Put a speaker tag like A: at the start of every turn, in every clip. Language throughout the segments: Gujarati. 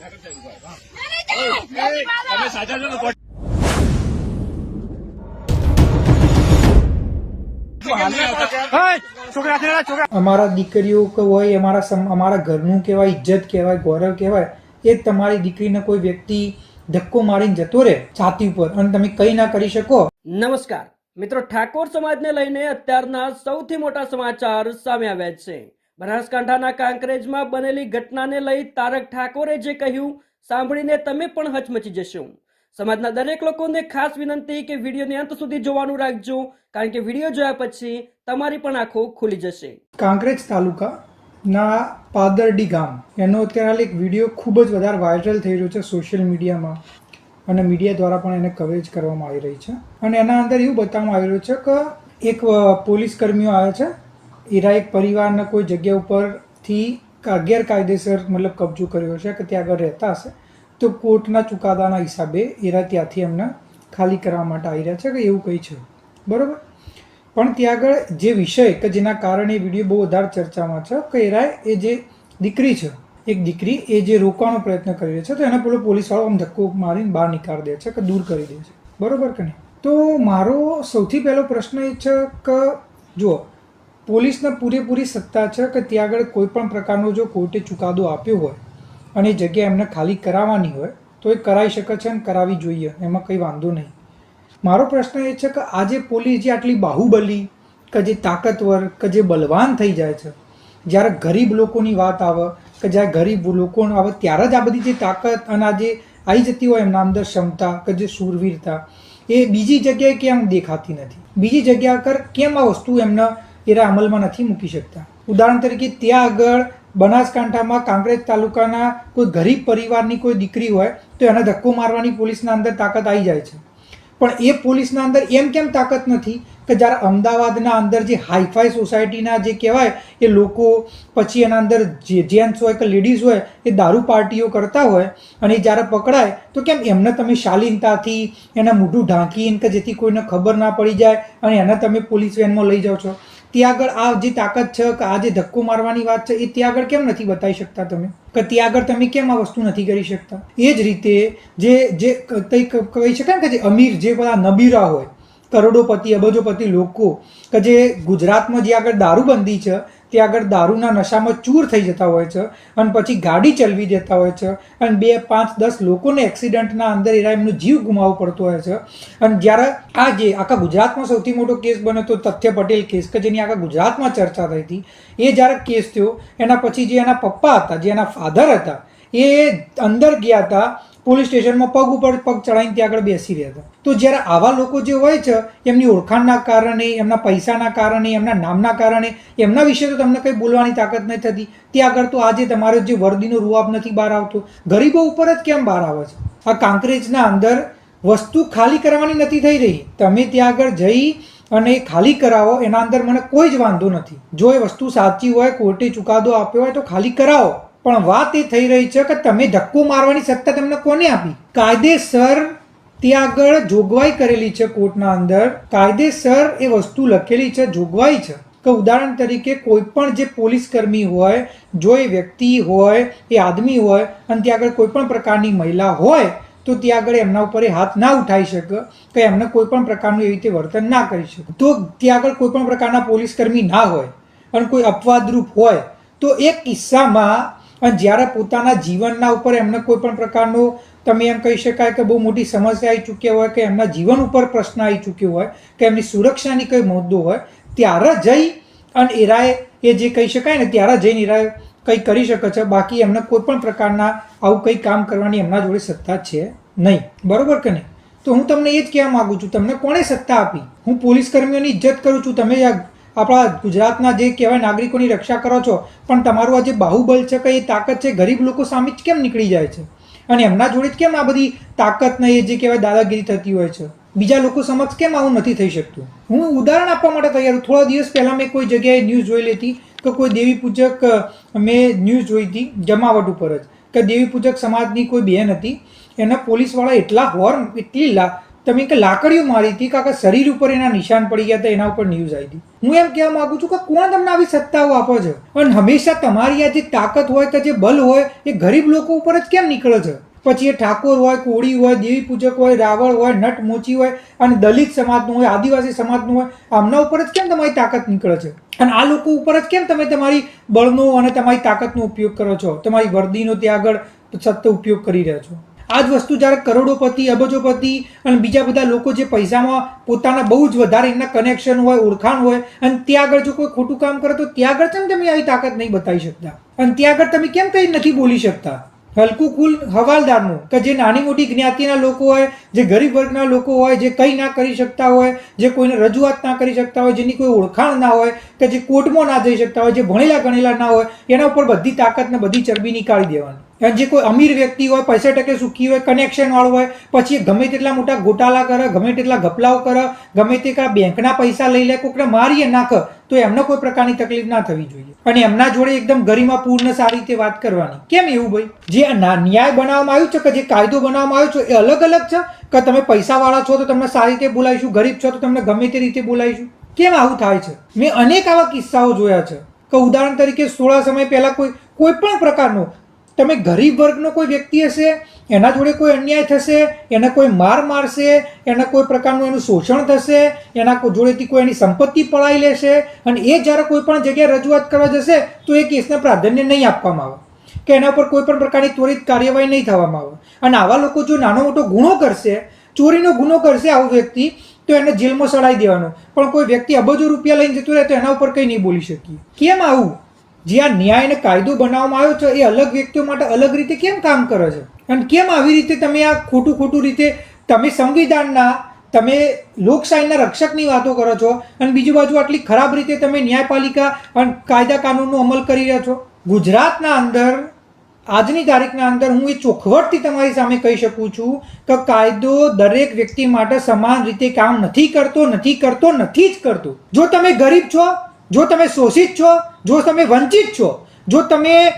A: તમે સાચા છો ને
B: અમારા દીકરીઓ હોય, અમારા અમારા ઘરનું કહેવાય, ઇજ્જત કહેવાય, ગૌરવ કહેવાય, એ તમારી દીકરીને કોઈ વ્યક્તિ ધક્કો મારીને જતો રહે છાતી ઉપર અને તમે કંઈ ના કરી શકો.
C: નમસ્કાર. મિત્રો, ઠાકોર સમાજને લઈને અત્યારના સૌથી મોટા સમાચાર સામે આવ્યા છે. બનાસકાંઠાના કાંકરેજમાં બનેલી ઘટનાને લઈ તારક ઠાકોરે જે કહ્યું, સાંભળીને તમે પણ હચમચી જશો. સમાજના દરેક લોકોને ખાસ વિનંતી કે વિડીયોને અંત સુધી જોવાનું રાખજો, કારણ કે વીડિયો જોયા પછી તમારી પણ આંખો ખુલી જશે.
B: કાંકરેજ તાલુકાના પાદરડી ગામ, એનો અત્યારે એક વીડિયો ખૂબ જ વધારે વાયરલ થઈ રહ્યો છે સોશિયલ મીડિયામાં, અને મીડિયા દ્વારા પણ એને કવરેજ કરવામાં આવી રહી છે. અને એના અંદર એવું બતાવવામાં આવી રહ્યું છે કે એક પોલીસ કર્મીઓ આવે છે એરા એક પરિવારના કોઈ જગ્યા ઉપરથી ગેરકાયદેસર મતલબ કબજો કર્યો છે કે ત્યાં આગળ રહેતા હશે, તો કોર્ટના ચુકાદાના હિસાબે એરા ત્યાંથી એમને ખાલી કરવા માટે આવી રહ્યા છે કે એવું કંઈ છે? બરાબર? પણ ત્યાં આગળ જે વિષય કે જેના કારણે એ વીડિયો બહુ વધારે ચર્ચામાં છે કે એરાય એ જે દીકરી છે, એક દીકરી એ જે રોકવાનો પ્રયત્ન કરી રહી છે, તો એને પેલો પોલીસવાળો આમ ધક્કો મારીને બહાર નીકાળી દે છે કે દૂર કરી દે છે. બરોબર કે નહીં? તો મારો સૌથી પહેલો પ્રશ્ન એ છે કે જુઓ પોલીસને પૂરેપૂરી સત્તા છે કે ત્યાં આગળ કોઈ પણ પ્રકારનો જો કોર્ટે ચુકાદો આપ્યો હોય અને જગ્યા એમને ખાલી કરાવવાની હોય, તો એ કરાવી શકે છે અને કરાવવી જોઈએ, એમાં કંઈ વાંધો નહીં. મારો પ્રશ્ન એ છે કે આજે પોલીસ જે આટલી બાહુબલી, કે જે તાકતવર, કે જે બલવાન થઈ જાય છે, જ્યારે ગરીબ લોકોની વાત આવે, કે જ્યારે ગરીબ લોકો આવે, ત્યારે જ આ બધી જે તાકાત અને આ જે આવી જતી હોય એમના અંદર ક્ષમતા, કે જે શૂરવીરતા, એ બીજી જગ્યાએ કેમ દેખાતી નથી? બીજી જગ્યા કર કેમ આ વસ્તુ એમને એરા અમલમાં નથી મૂકી શકતા. ઉદાહરણ તરીકે, ત્યાં આગળ બનાસકાંઠામાં કાંકરેજ તાલુકાના કોઈ ગરીબ પરિવારની કોઈ દીકરી હોય, તો એને ધક્કો મારવાની પોલીસના અંદર તાકાત આવી જાય છે. પણ એ પોલીસના અંદર એમ કેમ તાકાત નથી કે જ્યારે અમદાવાદના અંદર જે હાઈફાઈ સોસાયટીના જે કહેવાય, એ લોકો પછી એના અંદર જે જેન્ટ્સ હોય કે લેડીઝ હોય, એ દારૂ પાર્ટીઓ કરતા હોય અને એ જ્યારે પકડાય, તો કેમ એમને તમે શાલીનતાથી એના મોઢું ઢાંકીને કે જેથી કોઈને ખબર ના પડી જાય અને એને તમે પોલીસ વેનમાં લઈ જાઓ છો? ત્યાં આગળ આ જે તાકાત છે કે આ જે ધક્કો મારવાની વાત છે, એ ત્યાં આગળ કેમ નથી બતાવી શકતા તમે? કે ત્યાં આગળ તમે કેમ આ વસ્તુ નથી કરી શકતા? એ જ રીતે જે જે કહી શકાય ને કે જે અમીર, જે બધા નબીરા હોય કરોડોપતિ, અબજોપતિ લોકો કે જે ગુજરાતમાં જે આગળ દારૂબંધી છે, તે આગળ દારૂના નશામાં ચૂર થઈ જતા હોય છે અને પછી ગાડી ચલવી દેતા હોય છે અને બે, પાંચ, દસ લોકોને એક્સિડન્ટના અંદર એરા એમનો જીવ ગુમાવવો પડતો હોય છે. અને જ્યારે આ જે આખા ગુજરાતમાં સૌથી મોટો કેસ બન્યો તો તથ્ય પટેલ કેસ કે જેની આખા ગુજરાતમાં ચર્ચા થઈ હતી, એ જ્યારે કેસ થયો, એના પછી જે એના પપ્પા હતા, જે એના ફાધર હતા, એ અંદર ગયા હતા પોલીસ સ્ટેશનમાં પગ ઉપર પગ ચડાવીને ત્યાં આગળ બેસી રહ્યા હતા. તો જ્યારે આવા લોકો જે હોય છે, એમની ઓળખાણના કારણે, એમના પૈસાના કારણે, એમના નામના કારણે, એમના વિશે તો તમને કંઈ બોલવાની તાકાત નથી થતી. ત્યાં આગળ તો આજે તમારો જે વર્દીનો રૂઆબ નથી બહાર આવતો. ગરીબો ઉપર જ કેમ બહાર આવે છે? આ કાંકરેજના અંદર વસ્તુ ખાલી કરવાની નથી થઈ રહી. તમે ત્યાં આગળ જઈ અને ખાલી કરાવો, એના અંદર મને કોઈ જ વાંધો નથી. જો એ વસ્તુ સાચી હોય, કોર્ટે ચુકાદો આપ્યો હોય તો ખાલી કરાવો. પણ વાત એ થઈ રહી છે કે તમે ધક્કો મારવાની સત્તા તમને કોને આપી? કાયદેસર ત્યાં આગળ જોગવાઈ કરેલી છે કોર્ટના અંદર. કાયદેસર એ વસ્તુ લખેલી છે, જોગવાઈ છે. કે ઉદાહરણ તરીકે કોઈ પણ જે પોલીસ કર્મી હોય, જો એ વ્યક્તિ હોય, એ આદમી હોય, અને ત્યાં આગળ કોઈ પણ પ્રકારની મહિલા હોય, તો ત્યાં આગળ એમના ઉપર એ હાથ ના ઉઠાઈ શકે કે એમને કોઈ પણ પ્રકારનું એવી રીતે વર્તન ના કરી શકે. તો ત્યાં આગળ કોઈ પણ પ્રકારના પોલીસ કર્મી ના હોય અને કોઈ અપવાદરૂપ હોય, તો એ કિસ્સામાં અને જ્યારે પોતાના જીવનના ઉપર એમને કોઈ પણ પ્રકારનો, તમે એમ કહી શકાય કે બહુ મોટી સમસ્યા આવી ચૂક્યા હોય કે એમના જીવન ઉપર પ્રશ્ન આવી ચૂક્યો હોય, કે એમની સુરક્ષાની કોઈ મુદ્દો હોય, ત્યારે જઈ અને એરાએ એ જે કહી શકાય ને, ત્યારે જઈને એરાએ કંઈ કરી શકે છે. બાકી એમને કોઈ પણ પ્રકારના આવું કંઈ કામ કરવાની એમના જોડે સત્તા છે નહીં. બરોબર કે નહીં? તો હું તમને એ જ કહેવા માગું છું. તમને કોણે સત્તા આપી? હું પોલીસ કર્મીઓની ઇજ્જત કરું છું. તમે આપણા ગુજરાતના જે કહેવાય નાગરિકોની રક્ષા કરો છો, પણ તમારું આ જે બાહુબલ છે કે એ તાકાત છે, ગરીબ લોકો સામે જ કેમ નીકળી જાય છે? અને એમના જોડે જ કેમ આ બધી તાકાત ને એ જે કહેવાય દાદાગીરી થતી હોય છે? બીજા લોકો સમક્ષ કેમ આવું નથી થઈ શકતું? હું ઉદાહરણ આપવા માટે તૈયાર થોડા દિવસ પહેલાં મેં કોઈ જગ્યાએ ન્યૂઝ જોઈ લેતી કે કોઈ દેવી પૂજક મેં ન્યૂઝ જોઈ હતી જમાવટ ઉપર જ, કે દેવી પૂજક સમાજની કોઈ બહેન હતી, એના પોલીસવાળા એટલા હોર્ન એટલી લા તમે કે લાકડીઓ મારી હતી કાકા, શરીર ઉપર એના નિશાન પડી ગયા હતા, એના ઉપર ન્યૂઝ આવી હતી. હું એમ કહેવા માંગુ છું કે કોણ તમને આવી સત્તાઓ આપો છો? અને હંમેશા તમારી આ જે તાકાત હોય કે જે બલ હોય, એ ગરીબ લોકો ઉપર જ કેમ નીકળે છે? પછી એ ઠાકોર હોય, કોળી હોય, દેવી પૂજક હોય, રાવળ હોય નટ મોચી હોય અને દલિત સમાજનું હોય, આદિવાસી સમાજનું હોય, આમના ઉપર જ કેમ તમારી તાકાત નીકળે છે? અને આ લોકો ઉપર જ કેમ તમે તમારી બળનો અને તમારી તાકાતનો ઉપયોગ કરો છો? તમારી વર્દીનો ત્યાં આગળ સત્ય ઉપયોગ કરી રહ્યા છો? આ જ વસ્તુ જ્યારે કરોડોપતિ, અબજોપતિ અને બીજા બધા લોકો જે પૈસામાં પોતાના બહુ જ વધારે એમના કનેક્શન હોય, ઓળખાણ હોય, અને ત્યાં આગળ જો કોઈ ખોટું કામ કરે તો ત્યાં આગળ કેમ તમે આવી તાકાત નહીં બતાવી શકતા? અને ત્યાં આગળ તમે કેમ કંઈ નથી બોલી શકતા? હલકું કુલ હવાલદારનું કે જે નાની મોટી જ્ઞાતિના લોકો હોય, જે ગરીબ વર્ગના લોકો હોય, જે કંઈ ના કરી શકતા હોય, જે કોઈને રજૂઆત ના કરી શકતા હોય, જેની કોઈ ઓળખાણ ના હોય, કે જે કોર્ટમાં ના જઈ શકતા હોય, જે ભણેલા ગણેલા ના હોય, એના ઉપર બધી તાકાત ને બધી ચરબી નીકાળી દેવાની. જે કોઈ અમીર વ્યક્તિ હોય, પૈસે ટકે સુખી હોય કનેક્શન વાળો હોય, પછી ગમે તેટલા મોટા ગોટાલા કરે, ગમે તેટલા ગપલાઓ કરે, ગમે તેટલા બેંકના પૈસા લઈ લે કોઈકને મારીએ નાખ તો એમને કોઈ પ્રકારની તકલીફ ના થવી જોઈએ. અને એમના જોડે એકદમ ગરિમાપૂર્ણ સારી રીતે વાત કરવાની. કેમ એવું ભાઈ? જે ન્યાય બનાવવામાં આવ્યું છે કે જે કાયદો બનાવવામાં આવ્યો છે, એ અલગ અલગ છે? કે તમે પૈસાવાળા છો તો તમને સારી રીતે બોલાવીશું, ગરીબ છો તો તમને ગમે તે રીતે બોલાવીશું? કેમ આવું થાય છે? મેં અનેક આવા કિસ્સાઓ જોયા છે. કે ઉદાહરણ તરીકે થોડા સમય પહેલા કોઈ કોઈ પણ પ્રકારનો તમે ગરીબ વર્ગનો કોઈ વ્યક્તિ હશે, એના જોડે કોઈ અન્યાય થશે, એને કોઈ માર મારશે, એને કોઈ પ્રકારનું એનું શોષણ થશે, એના જોડેથી કોઈ એની સંપત્તિ પડાવી લેશે, અને એ જ્યારે કોઈ પણ જગ્યાએ રજૂઆત કરવા જશે, તો એ કેસને પ્રાધાન્ય નહીં આપવામાં આવે. કે એના પર કોઈ પણ પ્રકારની ત્વરિત કાર્યવાહી નહીં થવામાં આવે. અને આવા લોકો જો નાનો મોટો ગુનો કરશે, ચોરીનો ગુનો કરશે આવો વ્યક્તિ, તો એને જેલમાં સડાઈ દેવાનો. પણ કોઈ વ્યક્તિ અબજો રૂપિયા લઈને જતો રહે, તો એના ઉપર કંઈ નહીં બોલી શકીએ. કેમ આવું? જે આ ન્યાય અને કાયદો બનાવવામાં આવ્યો છે, એ અલગ વ્યક્તિઓ માટે અલગ રીતે કેમ કામ કરે છે? અને કેમ આવી રીતે તમે આ ખોટું ખોટું રીતે તમે સંવિધાનના, તમે લોકશાહીના રક્ષકની વાતો કરો છો અને બીજી બાજુ આટલી ખરાબ રીતે તમે ન્યાયપાલિકા અને કાયદા કાનૂનનો અમલ કરી રહ્યા છો? ગુજરાતના અંદર, આજની તારીખના અંદર હું એ ચોખવટથી તમારી સામે કહી શકું છું કે કાયદો દરેક વ્યક્તિ માટે સમાન રીતે કામ નથી કરતો નથી કરતો, નથી જ કરતો. જો તમે ગરીબ છો જો તમે શોષિત છો, જો તમે વંચિત છો, જો તમે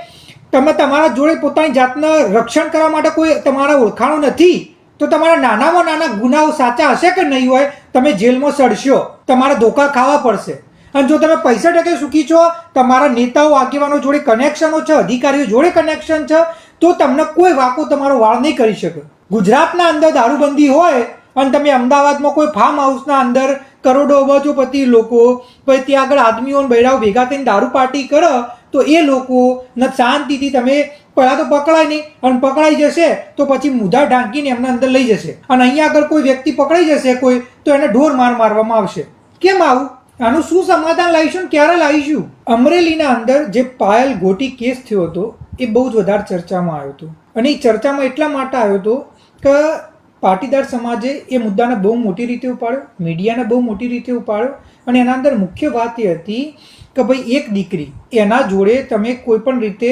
B: તમે તમારા જોડે પોતાની જાતના રક્ષણ કરવા માટે કોઈ તમારા ઓળખાણો નથી, તો તમારા નાનામાં નાના ગુનાઓ સાચા હશે કે નહીં હોય, તમે જેલમાં સડશો, તમારા ધોકા ખાવા પડશે. અને જો તમે પૈસા ટકે સુખી છો, તમારા નેતાઓ, આગેવાનો જોડે કનેક્શનો છે, અધિકારીઓ જોડે કનેક્શન છે, તો તમને કોઈ વાકો તમારો વાળ નહીં કરી શકે. ગુજરાતના અંદર દારૂબંધી હોય અને તમે અમદાવાદમાં કોઈ ફાર્મ હાઉસના અંદર કરોડો અબજોપતિ લોકો, પછી ત્યાં આગળ આદમીઓ ને બૈરાઓ ભેગા થઈને દારૂ પાર્ટી કરો, તો એ લોકો ન શાંતિથી તમે પહેલાં તો પકડાય નહીં, અને પકડાઈ જશે તો પછી મુદા ઢાંકીને એમના અંદર લઈ જશે. અને અહીંયા આગળ કોઈ વ્યક્તિ પકડાઈ જશે કોઈ, તો એને ઢોર માર મારવામાં આવશે. કેમ આવું? આનું શું સમાધાન લાવીશું ક્યારે લાવીશું? અમરેલીના અંદર જે પાયલ ગોટી કેસ થયો હતો, એ બહુ જ વધારે ચર્ચામાં આવ્યો હતો. અને એ ચર્ચામાં એટલા માટે આવ્યો હતો કે પાટીદાર સમાજે એ મુદ્દાને બહુ મોટી રીતે ઉપાડ્યો, મીડિયાને બહુ મોટી રીતે ઉપાડ્યો અને એના અંદર મુખ્ય વાત એ હતી કે ભાઈ એક દીકરી, એના જોડે તમે કોઈ પણ રીતે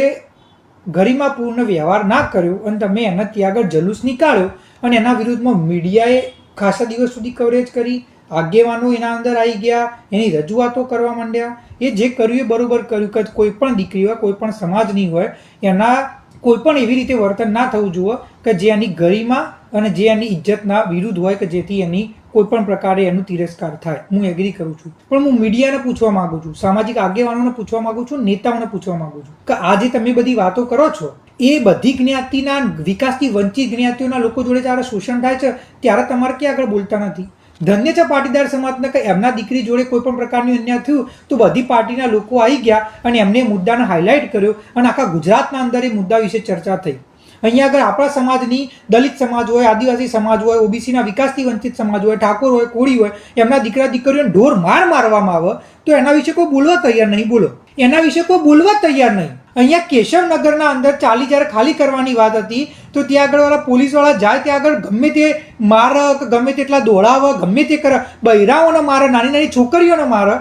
B: ગરિમાપૂર્ણ વ્યવહાર ના કર્યો અને તમે એના ત્યાં આગળ જલુસ નીકાળ્યો અને એના વિરુદ્ધમાં મીડિયાએ ખાસા દિવસ સુધી કવરેજ કરી, આગેવાનો એના અંદર આવી ગયા, એની રજૂઆતો કરવા માંડ્યા. એ જે કર્યું એ બરાબર કર્યું કે કોઈ પણ દીકરી હોય કોઈ પણ સમાજની હોય, એના કોઈ પણ એવી રીતે વર્તન ના થવું જોઈએ કે જે એની ગરિમા અને જે એની ઇજ્જતના વિરુદ્ધ હોય કે જેથી એની કોઈ પણ પ્રકારે એનું તિરસ્કાર થાય. હું એગ્રી કરું છું. પણ હું મીડિયાને પૂછવા માંગુ છું. સામાજિક આગેવાનોને પૂછવા માંગુ છું, નેતાઓને પૂછવા માંગુ છું. કે આજે તમે બધી વાતો કરો છો, એ બધી જ્ઞાતિના વિકાસથી વંચિત જ્ઞાતિઓના લોકો જોડે જ્યારે શોષણ થાય છે, ત્યારે તમારે ક્યાં આગળ બોલતા નથી? ધન્ય છે પાટીદાર સમાજને કે એમના દીકરી જોડે કોઈ પણ પ્રકારનું અન્યાય થયું, તો બધી પાર્ટીના લોકો આવી ગયા અને એમને મુદ્દાને હાઇલાઇટ કર્યો અને આખા ગુજરાતના અંદર એ મુદ્દા વિશે ચર્ચા થઈ. અહીંયા આગળ આપણા સમાજની દલિત સમાજ હોય, આદિવાસી સમાજ હોય, ઓબીસીના વિકાસથી વંચિત સમાજ હોય, ઠાકોર હોય, કોળી હોય, એમના દીકરા દીકરીઓને ઢોર માર મારવામાં આવે, તો એના વિશે કોઈ બોલવા તૈયાર નહીં, બોલો. એના વિશે કોઈ બોલવા તૈયાર નહીં. અહીંયા કેશવનગરના અંદર ચાલી જ્યારે ખાલી કરવાની વાત હતી, તો ત્યાં આગળ વાળા પોલીસવાળા જાય ત્યાં આગળ ગમે તે માર ગમે તેટલા દોડાવ, ગમે તે કરે, બૈરાઓને મારે, નાની નાની છોકરીઓને મારે,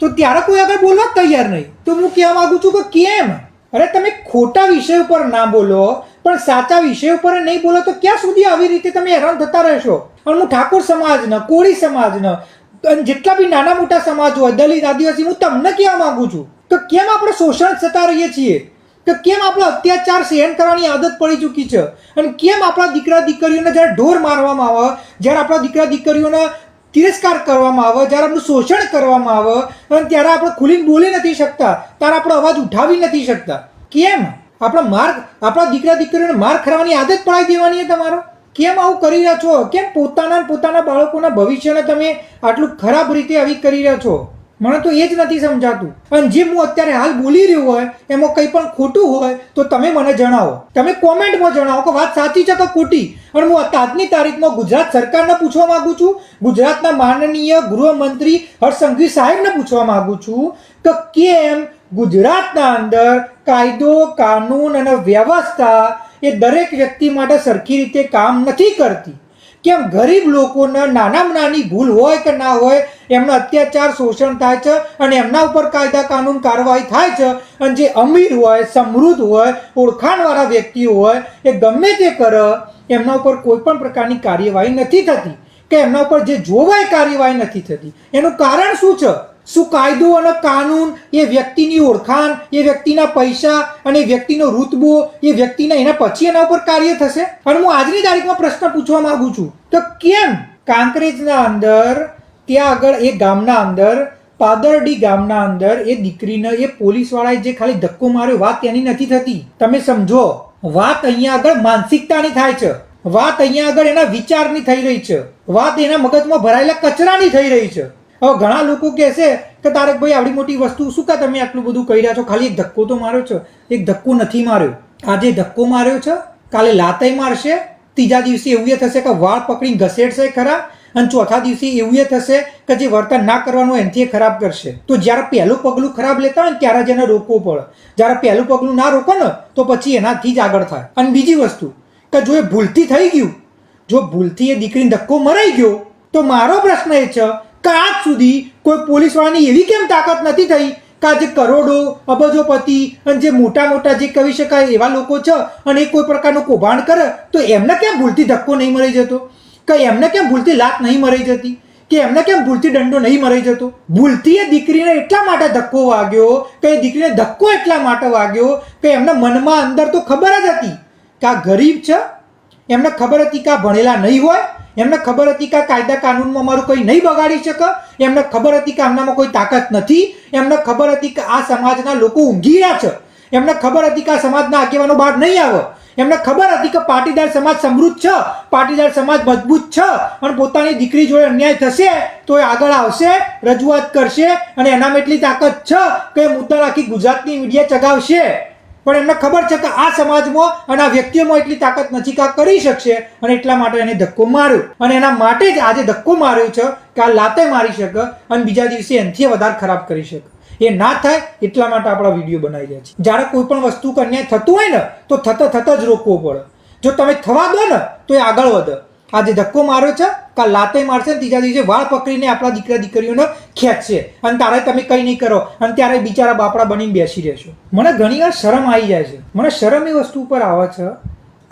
B: તો ત્યારે કોઈ આગળ બોલવા તૈયાર નહીં. તો હું કહેવા માગું છું કે કેમ? અરે તમે ખોટા વિષય ઉપર ના બોલો, પણ સાચા વિષય ઉપર નહીં બોલો તો ક્યાં સુધી આવી રીતે તમે હેરાન થતા રહેશો? અને હું ઠાકોર સમાજનો, કોળી સમાજનો જેટલા બી નાના મોટા સમાજ હોય, દલિત, આદિવાસી, હું તમને કહેવા માંગુ છું તો કેમ આપણે શોષણ થતા રહીએ છીએ? કે કેમ આપણે અત્યાચાર સહન કરવાની આદત પડી ચૂકી છે? અને કેમ આપણા દીકરા દીકરીઓને જ્યારે ઢોર મારવામાં આવે, જ્યારે આપણા દીકરા દીકરીઓને તિરસ્કાર કરવામાં આવે, જ્યારે આપણું શોષણ કરવામાં આવે, અને ત્યારે આપણે ખુલીને બોલી નથી શકતા, ત્યારે આપણો અવાજ ઉઠાવી નથી શકતા. કેમ? આપણા માર આપણા દીકરા દીકરીઓને માર ખરાવાની આદત પડાવી દેવાની છે તમારો? કેમ આવું કરી રહ્યા છો? કેમ પોતાના પોતાના બાળકોના ભવિષ્યને તમે આટલું ખરાબ રીતે આવી કરી રહ્યા છો? મને તો એ જ નથી સમજાતું. અને જે હું અત્યારે હાલ બોલી રહ્યો હોય, એમાં કંઈ પણ ખોટું હોય, તો તમે મને જણાવો. તમે કોમેન્ટમાં જણાવો કે વાત સાચી છે કે ખોટી? અને હું આજની તારીખમાં ગુજરાત સરકારને પૂછવા માંગુ છું, ગુજરાતના માનનીય ગૃહમંત્રી હર્ષ સાહેબને પૂછવા માંગુ છું કે કેમ ગુજરાતના અંદર કાયદો, કાનૂન અને વ્યવસ્થા એ દરેક વ્યક્તિ માટે સરખી રીતે કામ નથી કરતી? કેમ ગરીબ લોકોને નાનામાં નાની ભૂલ હોય કે ના હોય, એમનો અત્યાચાર શોષણ થાય છે અને એમના ઉપર કાયદા કાનૂન કાર્યવાહી થાય છે. અને જે અમીર હોય, સમૃદ્ધ હોય, ઓળખાણવાળા વ્યક્તિઓ હોય, એ ગમે તે કરે, એમના ઉપર કોઈ પણ પ્રકારની કાર્યવાહી નથી થતી. કે એમના ઉપર જે જોવાય કાર્યવાહી નથી થતી. એનું કારણ શું છે? શું કાયદો અને કાનૂન એ વ્યક્તિની ઓળખાણ, એ વ્યક્તિના પૈસા અને વ્યક્તિનો રૂતબો, એ વ્યક્તિના એના પછી એના ઉપર કાર્ય થશે? અને હું આજની તારીખમાં પ્રશ્ન પૂછવા માંગુ છું તો કેમ કાંકરેજના અંદર, ત્યાં આગળ એ ગામના અંદર, પાદરડી ગામના અંદર એ દીકરીને, એ પોલીસવાળાએ જે ખાલી ધક્કો માર્યો, વાત તેની નથી થતી. તમે સમજો, વાત અહીંયા આગળ માનસિકતાની થાય છે. વાત અહીંયા આગળ એના વિચારની થઈ રહી છે. વાત એના મગજમાં ભરાયેલા કચરાની થઈ રહી છે. હવે ઘણા લોકો કહેશે કે તારકભાઈ આવડી મોટી વસ્તુ શું કા તમે આટલું બધું કહી રહ્યા છો? ખાલી એક ધક્કો તો માર્યો છે. એક ધક્કો નથી માર્યો. આજે ધક્કો માર્યો છે. કાલે લાતાઈ મારશે. ત્રીજા દિવસે એવું એ થશે કે વાળ પકડી ઘસેડશે ખરા. અને ચોથા દિવસે એવું એ થશે કે જે વર્તન ના કરવાનું એનથી ખરાબ કરશે. તો જ્યારે પહેલું પગલું ખરાબ લેતા હોય ને ત્યારે જ એને રોકવું પડે. જ્યારે પહેલું પગલું ના રોકો ને, તો પછી એનાથી જ આગળ થાય. અને બીજી વસ્તુ કે જો એ ભૂલથી થઈ ગયું, જો ભૂલથી એ દીકરીને ધક્કો મરાઈ ગયો, તો મારો પ્રશ્ન એ છે કે સુધી કોઈ પોલીસવાળાની એવી કેમ તાકાત નથી થઈ કે આજે કરોડો, અબજોપતિ અને જે મોટા મોટા જે કહી શકાય એવા લોકો છે અને એ કોઈ પ્રકારનું કૌભાંડ કરે તો એમને કેમ ભૂલથી ધક્કો નહીં મરી જતો? કે એમને કેમ ભૂલથી લાત નહીં મરી જતી? કે એમને કેમ ભૂલથી દંડો નહીં મરી જતો? ભૂલથી એ દીકરીને એટલા માટે ધક્કો વાગ્યો, કે એ દીકરીને ધક્કો એટલા માટે વાગ્યો કે એમના મનમાં અંદર તો ખબર જ હતી કે આ ગરીબ છે. એમને ખબર હતી કે આ ભણેલા નહીં હોય એમને ખબર હતી કે કાયદા કાનૂનમાં મારું કંઈ નહીં બગાડી શકે? એમને ખબર હતી કે આમનામાં કોઈ તાકાત નથી? એમને ખબર હતી કે આ સમાજના લોકો ઊંઘી રહ્યા છે? એમને ખબર હતી કે આ સમાજના આગેવાનો બહાર નહીં આવે? એમને ખબર હતી કે પાટીદાર સમાજ સમૃદ્ધ છે? પાટીદાર સમાજ મજબૂત છે? અને પોતાની દીકરી જોડે અન્યાય થશે? તો એ આગળ આવશે, રજૂઆત કરશે અને એનામાં એટલી તાકાત છે કે મુદ્દા રાખી ગુજરાતની મીડિયા ચગાવશે? પણ એમને ખબર છે કે આ સમાજમાં અને આ વ્યક્તિઓમાં એટલી તાકાત નથી કે આ કરી શકશે અને એટલા માટે એને ધક્કો માર્યો. અને એના માટે જ આજે ધક્કો માર્યો છે કે આ લાતે મારી શકે અને બીજા દિવસે એનાથી વધારે ખરાબ કરી શકે. એ ના થાય એટલા માટે આપણા વીડિયો બનાવી રહ્યા છે. જ્યારે કોઈ પણ વસ્તુ અન્યાય થતું હોય ને, તો થતા થતાં જ રોકવો પડે. જો તમે થવા દો ને, તો એ આગળ વધે. આજે ધક્કો માર્યો છે, કાલ લાતે મારશે અને ત્રીજા દિવસે વાળ પકડીને આપણા દીકરા દીકરીઓને ખેંચશે. અને તારે તમે કંઈ નહીં કરો, અને ત્યારે બિચારા બાપડા બનીને બેસી રહેશો. મને ઘણી વાર શરમ આવી જાય છે. મને શરમ એ વસ્તુ ઉપર આવે છે,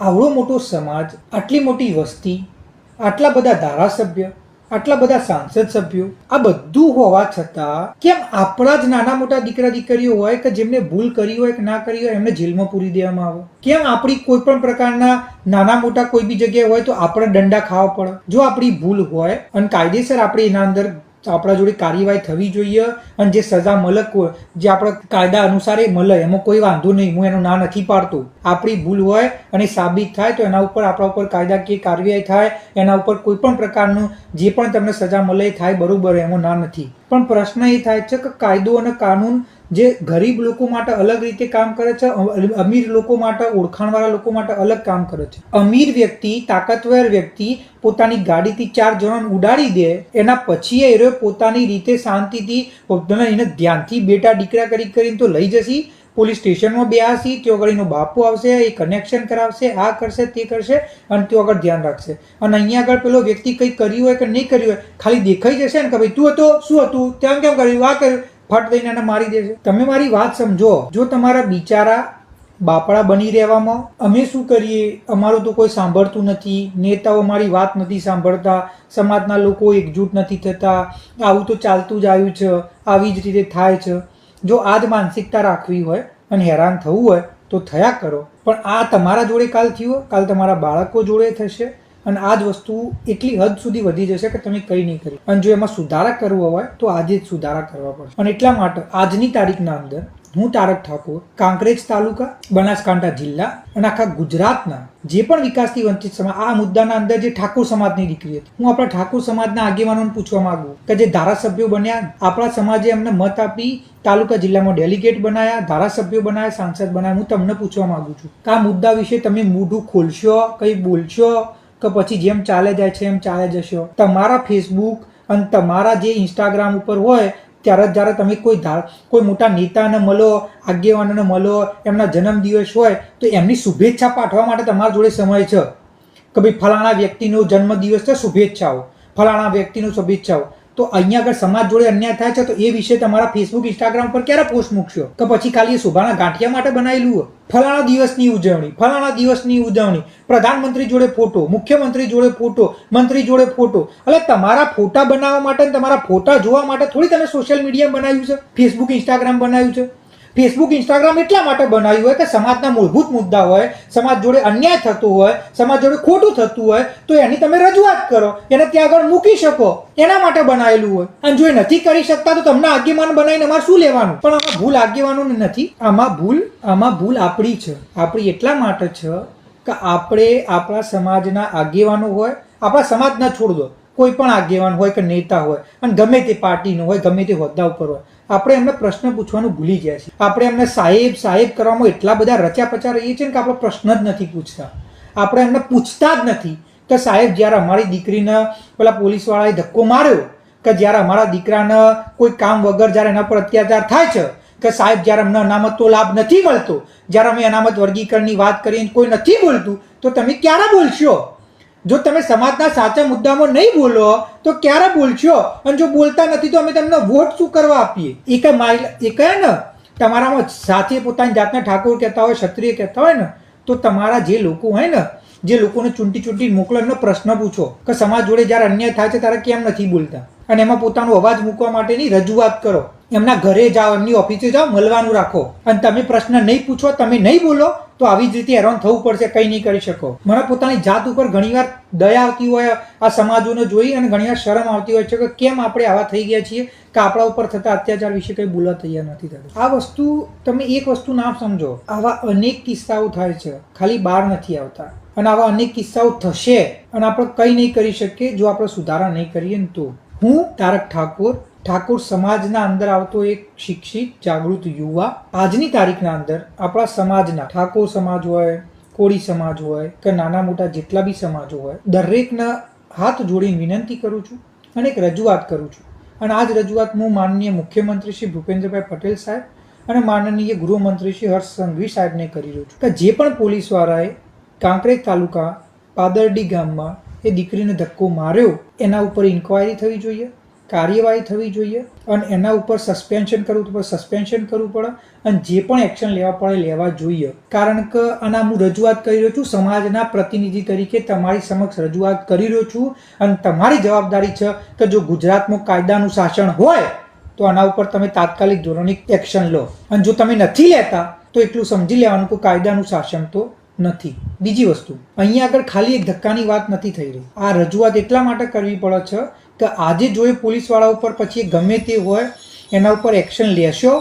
B: આવડો મોટો સમાજ, આટલી મોટી વસ્તી, આટલા બધા ધારાસભ્ય આટલા બધા સાંસદ સભ્યો, આ બધું હોવા છતાં, કેમ આપણા જ નાના મોટા દીકરા દીકરીઓ હોય કે જેમને ભૂલ કરી હોય કે ના કરી હોય, એમને જેલમાં પૂરી દેવામાં આવે? કેમ આપણી કોઈ પણ પ્રકારના નાના મોટા કોઈ બી જગ્યાએ હોય તો આપણે દંડા ખાવા પડે? જો આપણી ભૂલ હોય અને કાયદેસર આપણે એના અંદર આપણા જોડે કાર્યવાહી થવી જોઈએ અને જે સજા મળે કોઈ જે આપણા કાયદા અનુસાર એ મળે એમાં કોઈ વાંધો નહીં, હું એનું ના નથી પાડતો. આપણી ભૂલ હોય અને સાબિત થાય તો એના ઉપર આપણા ઉપર કાયદાકીય કાર્યવાહી થાય, એના ઉપર કોઈ પણ પ્રકારનું જે પણ તમને સજા મળે એ થાય બરોબર, એમાં ના નથી. પણ પ્રશ્ન એ થાય છે કે કાયદો અને કાનૂન જે ગરીબ લોકો માટે અલગ રીતે કામ કરે છે અમીર લોકો માટે, ઓળખાણવાળા લોકો માટે અલગ કામ કરે છે. અમીર વ્યક્તિ, તાકાતવર વ્યક્તિ પોતાની ગાડીથી ચાર જણાને ઉડાડી દે, એના પછી એ પોતાની રીતે શાંતિથી એને ધ્યાનથી બેટા દીકરા કરી કરીને તો લઈ જશી, પોલીસ સ્ટેશનમાં બેહાશી, ત્યાં આગળ એનો બાપુ આવશે, એ કનેક્શન કરાવશે, આ કરશે, તે કરશે અને ત્યાં આગળ ધ્યાન રાખશે. અને અહીંયા આગળ પેલો વ્યક્તિ કંઈ કર્યું હોય કે નહીં કર્યું હોય, ખાલી દેખાઈ જશે ને કે ભાઈ તું હતો, શું હતું, તેમ કેમ કર્યું, આ કર્યું? ફટ દઈને એને મારી દેશે તમે મારી વાત સમજો. જો તમારા બિચારા બાપડા બની રહેવામાં, અમે શું કરીએ? અમારું તો કોઈ સાંભળતું નથી. નેતાઓ અમારી વાત નથી સાંભળતા. સમાજના લોકો એકજૂટ નથી થતા. આવું તો ચાલતું જ આવ્યું છે. આવી જ રીતે થાય છે. જો આ જ માનસિકતા રાખવી હોય અને હેરાન થવું હોય, તો થયા કરો. પણ આ તમારા જોડે કાલ થયો? કાલ તમારા બાળકો જોડે થશે? અને આ જ વસ્તુ એટલી હદ સુધી વધી જશે કે તમે કંઈ નહીં કરી અને જો એમાં સુધારા કરવો હોય, તો આજે જ સુધારા કરવા પડશે. અને એટલા માટે આજની તારીખના અંદર હું તારક ઠાકોર, કાંકરેજ તાલુકા, બનાસકાંઠા જિલ્લા અને આખા ગુજરાતના જે પણ વિકાસથી વંચિત સમાજ, આ મુદ્દાના અંદર જે ઠાકોર સમાજની દીકરી હતી, હું આપણા ઠાકોર સમાજના આગેવાનોને પૂછવા માંગુ કે જે ધારાસભ્યો બન્યા, આપણા સમાજે એમને મત આપી તાલુકા જિલ્લામાં ડેલિગેટ બનાયા, ધારાસભ્યો બનાવ્યા સાંસદ બનાવ્યા હું તમને પૂછવા માંગુ છું કે આ મુદ્દા વિશે તમે મોઢું ખોલશો, કંઈ બોલશો? કે પછી જેમ ચાલે જાય છે એમ ચાલે જશો. તમારા ફેસબુક અને તમારા જે ઇન્સ્ટાગ્રામ ઉપર હોય, ત્યારે જ જ્યારે તમે કોઈ ધાર કોઈ મોટા નેતાને મળો, આગેવાનોને મળો, એમના જન્મદિવસ હોય, તો એમની શુભેચ્છા પાઠવા માટે તમારા જોડે સમય છે. કે ભાઈ ફલાણા વ્યક્તિનો જન્મદિવસ છે, શુભેચ્છાઓ. ફલાણા વ્યક્તિનો શુભેચ્છાઓ. તો અહીંયા આગળ સમાજ જોડે અન્યાય થાય છે, તો એ વિશે તમારા ફેસબુક ઇન્સ્ટાગ્રામ પર ક્યારે પોસ્ટ મૂકશો? કે પછી ખાલી એ શોભાના ગાંઠિયા માટે બનાવેલું હોય? ફલાણા દિવસની ઉજવણી, ફલાણા દિવસની ઉજવણી, પ્રધાનમંત્રી જોડે ફોટો, મુખ્યમંત્રી જોડે ફોટો, મંત્રી જોડે ફોટો. એટલે તમારા ફોટા બનાવવા માટે તમારા ફોટા જોવા માટે થોડી તમે સોશિયલ મીડિયા બનાવ્યું છે ફેસબુક ઇન્સ્ટાગ્રામ બનાવ્યું છે. ફેસબુક ઇન્સ્ટાગ્રામ એટલા માટે બનાવ્યું હોય કે સમાજના મૂળભૂત મુદ્દા હોય, સમાજ જોડે અન્યાય થતો હોય, સમાજ જોડે ખોટું થતું હોય, તો એની તમે રજૂઆત કરો, એને ત્યાં આગળ મૂકી શકો, એના માટે બનાવેલું હોય. અને જો એ નથી કરી શકતા, તો તમને આગેવાન બનાવીને અમારે શું લેવાનું? પણ આમાં ભૂલ આગેવાનું નથી, આમાં ભૂલ આમાં ભૂલ આપણી છે. આપણી એટલા માટે છે કે આપણે આપણા સમાજના આગેવાનો હોય, આપણા સમાજના છોડ દો કોઈ પણ આગેવાન હોય કે નેતા હોય, અને ગમે તે પાર્ટીનો હોય, ગમે તે હોદ્દા ઉપર હોય આપણે એમને પ્રશ્ન પૂછવાનું ભૂલી ગયા છીએ. આપણે એમને સાહેબ સાહેબ કરવામાં એટલા બધા રચ્યા પચા રહીએ છીએ કે આપણે પ્રશ્ન જ નથી પૂછતા. આપણે એમને પૂછતા જ નથી કે સાહેબ, જ્યારે અમારી દીકરીને પેલા પોલીસવાળાએ ધક્કો માર્યો કે જ્યારે અમારા દીકરાને કોઈ કામ વગર જ્યારે એના પર અત્યાચાર થાય છે કે સાહેબ, જ્યારે અમને અનામતનો લાભ નથી મળતો, જ્યારે અમે અનામત વર્ગીકરણની વાત કરીએ કોઈ નથી બોલતું, તો તમે ક્યારે બોલશો? જો તમે સમાજના સાચા મુદ્દામાં નહીં બોલો, તો ક્યારે બોલશો? અને જો બોલતા નથી, તો અમે તમને વોટ શું કરવા આપીએ? એ કઈ માઇલ એ કહે ને? તમારામાં સાથે પોતાની જાતને ઠાકોર કહેતા હોય, ક્ષત્રિય કહેતા હોય ને, તો તમારા જે લોકો હોય ને, જે લોકોને ચૂંટી ચૂંટી મોકલો એમનો પ્રશ્ન પૂછો કે સમાજ જોડે જ્યારે અન્યાય થાય છે, ત્યારે કેમ નથી બોલતા? અને એમાં પોતાનો અવાજ મૂકવા માટેની રજૂઆત કરો. એમના ઘરે જાઓ, એમની ઓફિસે જાઓ, મળવાનું રાખો. અને તમે પ્રશ્ન નહીં પૂછો, તમે નહીં બોલો, તો આવી જ રીતે હેરાન થવું પડશે, કંઈ નહીં કરી શકો. મને પોતાની જાત ઉપર ઘણીવાર દયા આવતી હોય, આ સમાજોને જોઈ અને ઘણીવાર શરમ આવતી હોય છે કે કેમ આપણે આવા થઈ ગયા છીએ કે આપણા ઉપર થતા અત્યાચાર વિશે કંઈ બોલવા તૈયાર નથી થતું. આ વસ્તુ, તમે એક વસ્તુ ના સમજો, આવા અનેક કિસ્સાઓ થાય છે. ખાલી બહાર નથી આવતા. અને આવા અનેક કિસ્સાઓ થશે, અને આપણે કંઈ નહીં કરી શકીએ જો આપણે સુધારા નહીં કરીએ ને તો. હું તારક ઠાકોર ઠાકોર સમાજના અંદર આવતો એક શિક્ષિત, જાગૃત યુવા, આજની તારીખના અંદર આપણા સમાજના ઠાકોર સમાજ હોય, કોળી સમાજ હોય કે નાના મોટા જેટલા બી સમાજો હોય, દરેકના હાથ જોડીને વિનંતી કરું છું અને એક રજૂઆત કરું છું. અને આ જ રજૂઆત હું માનનીય મુખ્યમંત્રી શ્રી ભૂપેન્દ્રભાઈ પટેલ સાહેબ અને માનનીય ગૃહમંત્રી શ્રી હર્ષ સંઘવી સાહેબને કરી રહ્યો છું. કે જે પણ પોલીસવાળાએ કાંકરેજ તાલુકા પાદરડી ગામમાં એ દીકરીને ધક્કો માર્યો, એના ઉપર ઇન્કવાયરી થવી જોઈએ. કાર્યવાહી થવી જોઈએ અને એના ઉપર સસ્પેન્શન કરવું તો સસ્પેન્શન કરવું પડે અને જે પણ એક્શન લેવા પડે લેવા જોઈએ. કારણ કે આના હું રજૂઆત કરી રહ્યો છું, સમાજના પ્રતિનિધિ તરીકે તમારી સમક્ષ રજૂઆત કરી રહ્યો છું અને તમારી જવાબદારી છે કે જો ગુજરાતમાં કાયદાનું શાસન હોય તો આના ઉપર તમે તાત્કાલિક ધોરણે એક્શન લો. અને જો તમે નથી લેતા, તો એટલું સમજી લેવાનું કે કાયદાનું શાસન તો નથી. બીજી વસ્તુ, અહીંયા આગળ ખાલી એક ધક્કાની વાત નથી થઈ રહી. આ રજૂઆત એટલા માટે કરવી પડે છે કે આજે જો એ પોલીસવાળા ઉપર પછી ગમે તે હોય, એના ઉપર એક્શન લેશો,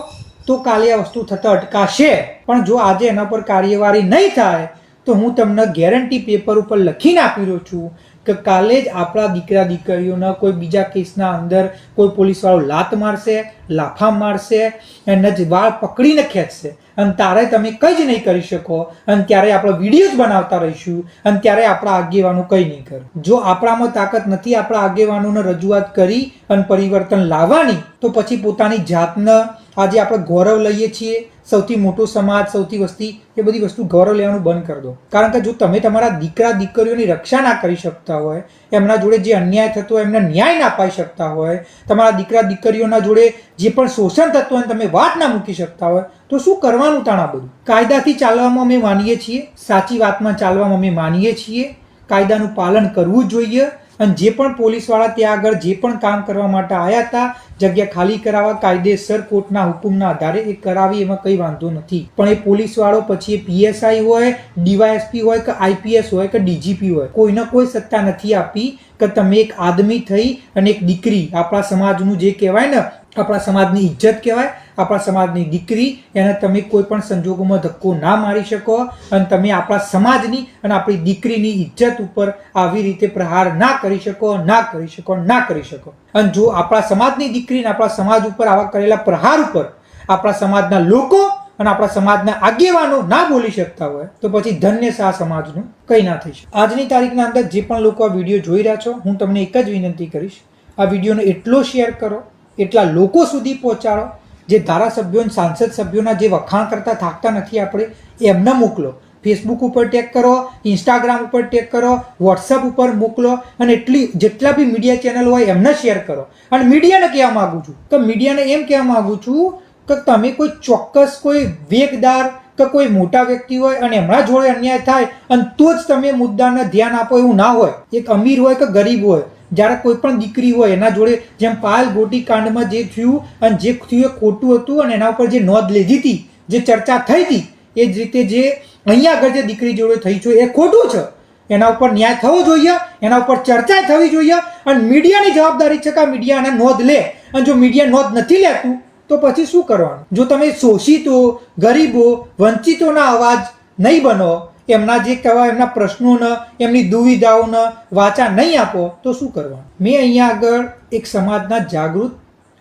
B: તો કાલે આ વસ્તુ થતાં અટકાશે. પણ જો આજે એના પર કાર્યવાહી નહીં થાય, તો હું તમને ગેરંટી પેપર ઉપર લખીને આપી રહ્યો છું કે કાલે જ આપણા દીકરા દીકરીઓના કોઈ બીજા કેસના અંદર કોઈ પોલીસવાળો લાત મારશે, લાફા મારશે, એના જ વાળ પકડીને ખેંચશે. અને તારે તમે કંઈ જ નહીં કરી શકો. અને ત્યારે આપણે વીડિયો જ બનાવતા રહીશું. અને ત્યારે આપણા આગેવાનો કંઈ નહીં કરે. જો આપણામાં તાકાત નથી, આપણા આગેવાનોને રજૂઆત કરી અને પરિવર્તન લાવવાની, તો પછી પોતાની જાતને આજે આપણે ગૌરવ લઈએ છીએ, સૌથી મોટો સમાજ, સૌથી વસ્તી, એ બધી વસ્તુ ગૌરવ લેવાનું બંધ કરી દો. કારણ કે જો તમે તમારા દીકરા, દીકરીઓની રક્ષા ના કરી શકતા હોય, એમના જોડે જે અન્યાય થતો હોય, એમને ન્યાય ના પાઈ શકતા હોય, તમારા દીકરા, દીકરીઓના જોડે જે પણ શોષણ થતું હોય તમે વાત ના મૂકી શકતા હોય, તો શું કરવાનું તાણા બધું? કાયદાથી ચાલવામાં અમે માનીએ છીએ, સાચી વાતમાં ચાલવામાં અમે માનીએ છીએ, કાયદાનું પાલન કરવું જોઈએ અને જે પણ પોલીસવાળા ત્યાં આગળ જે પણ કામ કરવા માટે આવ્યા હતા, જગ્યા ખાલી કરાવવા કાયદેસર કોર્ટના હુકુમના આધારે એ કરાવી, એમાં કંઈ વાંધો નથી. પણ એ પોલીસવાળો પછી એ પીએસઆઈ હોય ડીવાયએસપી હોય કે આઈપીએસ હોય કે ડીજીપી હોય, કોઈને કોઈ સત્તા નથી આપી કે તમે એક આદમી થઈ અને એક દીકરી, આપણા સમાજનું જે કહેવાય ને આપણા સમાજની ઇજ્જત કહેવાય, આપણા સમાજની દીકરી, એને તમે કોઈ પણ સંજોગોમાં ધક્કો ના મારી શકો અને તમે આપણા સમાજની અને આપણી દીકરીની ઇજ્જત ઉપર આવી રીતે પ્રહાર ના કરી શકો, ના કરી શકો, ના કરી શકો. અને જો આપણા સમાજની દીકરી અને આપણા સમાજ ઉપર આવા કરેલા પ્રહાર ઉપર આપણા સમાજના લોકો અને આપણા સમાજના આગેવાનો ના બોલી શકતા હોય, તો પછી ધન્ય સા સમાજનું. કંઈ ના થઈ શકે. આજની તારીખના અંદર જે પણ લોકો આ વીડિયો જોઈ રહ્યા છો, હું તમને એક જ વિનંતી કરીશ, આ વિડીયોને એટલો શેર કરો એટલા લોકો સુધી પહોંચાડો, જે ધારાસભ્યો અને સાંસદ સભ્યોના જે વખાણ કરતા થાકતા નથી આપણે, એમને મોકલો. ફેસબુક ઉપર ટેગ કરો ઇન્સ્ટાગ્રામ ઉપર ટેગ કરો વોટ્સઅપ ઉપર મોકલો અને એટલી, જેટલા બી મીડિયા ચેનલ હોય એમને શેર કરો. અને મીડિયાને કહેવા માગું છું કે મીડિયાને એમ કહેવા માગું છું કે તમે કોઈ ચોક્કસ કોઈ વેગદાર કે કોઈ મોટા વ્યક્તિ હોય અને એમના જોડે અન્યાય થાય અને તો જ તમે મુદ્દાને ધ્યાન આપો એવું ના હોય. એક અમીર હોય કે ગરીબ હોય જ્યારે કોઈ પણ દીકરી હોય, એના જોડે જેમ પાલ ગોટી કાંડમાં જે થયું અને જે થયું એ ખોટું હતું અને એના ઉપર જે નોંધ લીધી હતી, જે ચર્ચા થઈ હતી, એ જ રીતે જે અહીંયા આગળ જે દીકરી જોડે થઈ છે એ ખોટું છે. એના ઉપર ન્યાય થવો જોઈએ, એના ઉપર ચર્ચા થવી જોઈએ અને મીડિયાની જવાબદારી છે કે મીડિયા આને નોંધ લે. અને જો મીડિયા નોંધ નથી લેતું, તો પછી શું કરવાનું? જો તમે શોષિતો, ગરીબો, વંચિતોના અવાજ નહીં બનો એમના જે કહેવાય એમના પ્રશ્નોને, એમની દુવિધાઓને વાચા નહીં આપો, તો શું કરવાનું? મેં અહીંયા આગળ એક સમાજના જાગૃત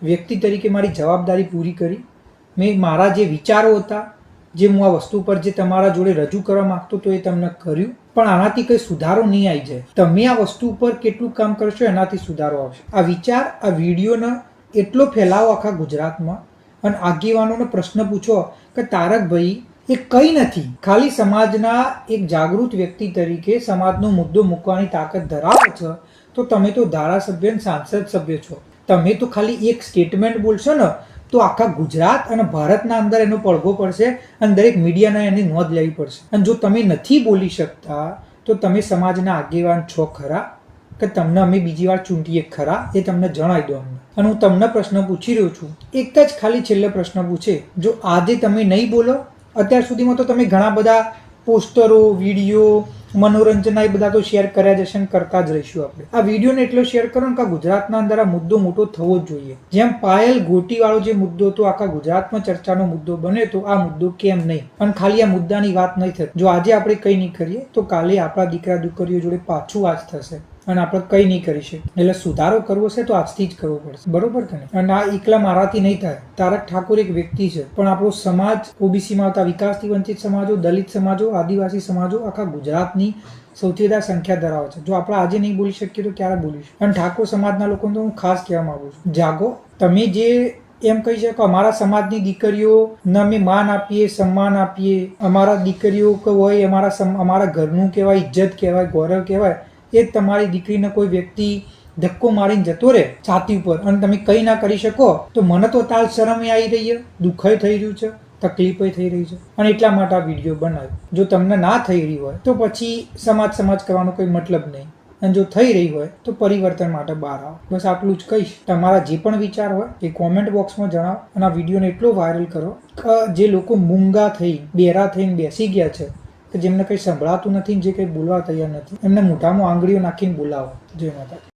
B: વ્યક્તિ તરીકે મારી જવાબદારી પૂરી કરી. મેં મારા જે વિચારો હતા, જે હું આ વસ્તુ પર જે તમારા જોડે રજૂ કરવા માંગતો તો એ તમને કર્યું. પણ આનાથી કંઈ સુધારો નહીં આવી જાય. તમે આ વસ્તુ ઉપર કેટલું કામ કરશો એનાથી સુધારો આવશે. આ વિચાર, આ વિડીયોનો એટલો ફેલાવો આખા ગુજરાતમાં. અને આગેવાનોને પ્રશ્ન પૂછો કે તારકભાઈ એ કંઈ નથી. ખાલી સમાજના એક જાગૃત વ્યક્તિ તરીકે સમાજનો મુદ્દો મૂકવાની તાકાત ધરાવો છો, તો તમે તો ધારાસભ્ય અને સાંસદ સભ્ય છો. તમે તો ખાલી એક સ્ટેટમેન્ટ બોલશો ને, તો આખા ગુજરાત અને ભારતના અંદર એનો પડઘો પડશે અને દરેક મીડિયાને એની નોંધ લેવી પડશે. અને જો તમે નથી બોલી શકતા, તો તમે સમાજના આગેવાન છો ખરા? કે તમને અમે બીજી વાર ચૂંટીએ ખરા? એ તમને જણાવી દો અમને. અને હું તમને પ્રશ્ન પૂછી રહ્યો છું. એક જ ખાલી છેલ્લે પ્રશ્ન પૂછે, જો આજે તમે નહીં બોલો અત્યાર સુધીમાં તો તમે ઘણા બધા પોસ્ટરો, વીડિયો, મનોરંજનના એ બધા તો શેર કર્યા જશે ને કરતા જ રહીશું આપણે. આ વિડીયોને એટલો શેર કરો ને કે ગુજરાતના અંદર આ મુદ્દો મોટો થવો જ જોઈએ. જેમ પાયલ ગોટીવાળો જે મુદ્દો હતો, આખા ગુજરાતમાં ચર્ચાનો મુદ્દો બને તો આ મુદ્દો કેમ નહીં? પણ ખાલી આ મુદ્દાની વાત નહીં થતી. જો આજે આપણે કંઈ નહીં કરીએ, તો કાલે આપણા દીકરા દીકરીઓ જોડે પાછું આજ થશે. અને આપણે કંઈ નહીં કરી શકીએ. એટલે સુધારો કરવો છે તો આજથી જ કરવો પડશે. બરોબર કે નહીં? અને આ એકલા મારાથી નહીં થાય. તારક ઠાકોર એક વ્યક્તિ છે. પણ આપણો સમાજ, ઓબીસીમાં આવતા વિકાસથી વંચિત સમાજો, દલિત સમાજો, આદિવાસી સમાજો, આખા ગુજરાતની સૌથી વધારે સંખ્યા ધરાવે છે. જો આપણે આજે નહીં બોલી શકીએ તો ક્યારે બોલીશું અને ઠાકોર સમાજના લોકોને તો હું ખાસ કહેવા માંગુ છું. જાગો. તમે જે એમ કહી શકો, અમારા સમાજની દીકરીઓ ને અમે માન આપીએ, સન્માન આપીએ. અમારા દીકરીઓ હોય, અમારા અમારા ઘરનું કહેવાય, ઇજ્જત કહેવાય, ગૌરવ કહેવાય. એ તમારી દીકરીને કોઈ વ્યક્તિ ધક્કો મારીને જતો રહે છાતી ઉપર અને તમે કંઈ ના કરી શકો, તો મને તો તાલ શરમે આવી રહી છે દુઃખય થઈ રહ્યું છે, તકલીફય થઈ રહી છે. અને એટલા માટે આ વીડિયો બનાવ્યો. જો તમને ના થઈ રહી હોય, તો પછી સમાજ સમાજ કરવાનો કોઈ મતલબ નહીં. અને જો થઈ રહી હોય, તો પરિવર્તન માટે બહાર આવો. બસ આટલું જ કહીશ. તમારા જે પણ વિચાર હોય, એ કોમેન્ટ બોક્સમાં જણાવો અને આ વિડીયોને એટલો વાયરલ કરો કે જે લોકો મૂંગા થઈ બેરા થઈને બેસી ગયા છે કે જેમને કંઈ સંભળાતું નથી જે કંઈ બોલવા તૈયાર નથી. એમને મોઢામાં આંગળીઓ નાખીને બોલાવો. જય માતા